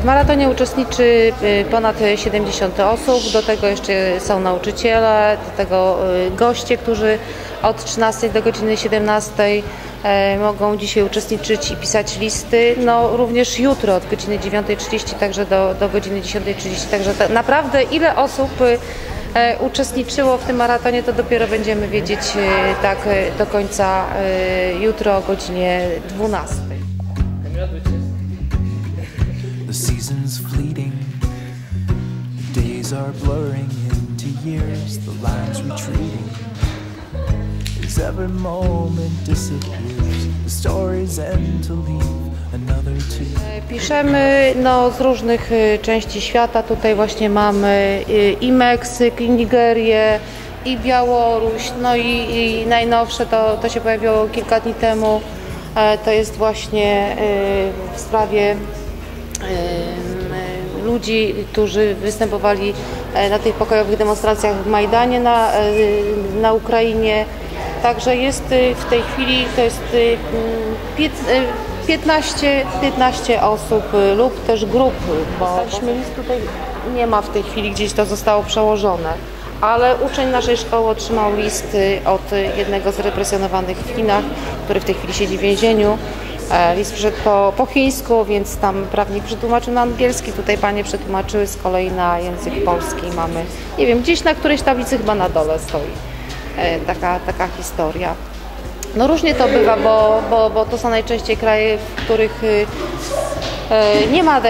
W maratonie uczestniczy y, ponad 70 osób, do tego jeszcze są nauczyciele, do tego y, goście, którzy od 13 do godziny 17 e, mogą dzisiaj uczestniczyć i pisać listy. No również jutro od godziny 9.30 także do, do godziny 10.30. Także ta, naprawdę ile osób y, e, uczestniczyło w tym maratonie, to dopiero będziemy wiedzieć tak do końca jutro o godzinie 12. The season's fleeting, the days are blurring into years, the lines retreating. As every moment disappears, the stories end to leave. Piszemy no, z różnych y, części świata. Tutaj właśnie mamy y, i Meksyk, i Nigerię, i Białoruś. No i, i najnowsze to, to się pojawiło kilka dni temu. To jest właśnie y, w sprawie ludzi, którzy występowali e, na tych pokojowych demonstracjach w Majdanie na, e, na Ukrainie. Także jest y, w tej chwili to jest y, mm, pięt- y, 15, 15 osób y, lub też grup, bo list tutaj nie ma w tej chwili, gdzieś to zostało przełożone. Ale uczeń naszej szkoły otrzymał list y, od y, jednego z represjonowanych w Chinach, który w tej chwili siedzi w więzieniu. E, List przyszedł po, po chińsku, więc tam prawnik przetłumaczył na angielski, tutaj panie przetłumaczyły z kolei na język polski. Mamy, nie wiem, gdzieś na którejś tablicy chyba na dole stoi e, taka, taka historia. No różnie to bywa, bo, bo, bo to są najczęściej kraje, w których y, y, nie ma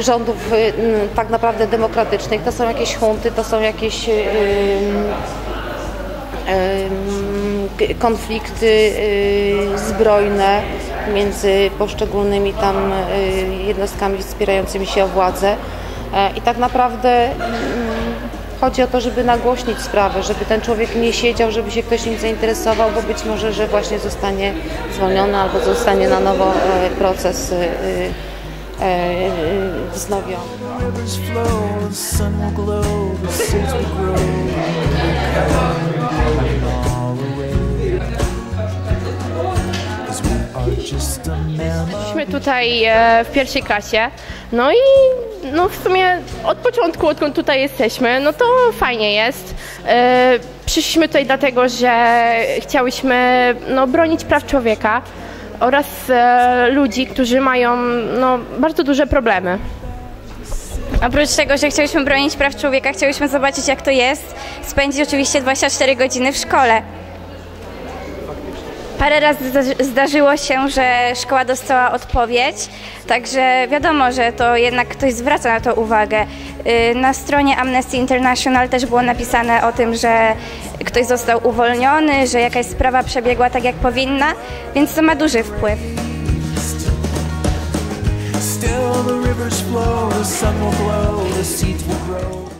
rządów y, tak naprawdę demokratycznych. To są jakieś hunty, to są jakieś y, konflikty zbrojne między poszczególnymi tam y, jednostkami wspierającymi się o władzę. E, I tak naprawdę mm, Chodzi o to, żeby nagłośnić sprawę, żeby ten człowiek nie siedział, żeby się ktoś nim zainteresował, bo być może, że właśnie zostanie zwolniony albo zostanie na nowo e, proces e, e, wznowiony. Jesteśmy tutaj e, w pierwszej klasie, no i no w sumie od początku, odkąd tutaj jesteśmy, no to fajnie jest. E, przyszliśmy tutaj dlatego, że chciałyśmy no, bronić praw człowieka oraz e, ludzi, którzy mają no, bardzo duże problemy. Oprócz tego, że chcieliśmy bronić praw człowieka, chcieliśmy zobaczyć jak to jest spędzić oczywiście 24 godziny w szkole. Parę razy zda- zdarzyło się, że szkoła dostała odpowiedź, także wiadomo, że to jednak ktoś zwraca na to uwagę. Y, Na stronie Amnesty International też było napisane o tym, że ktoś został uwolniony, że jakaś sprawa przebiegła tak jak powinna, więc to ma duży wpływ. Still the rivers flow, the sun will the seeds will grow.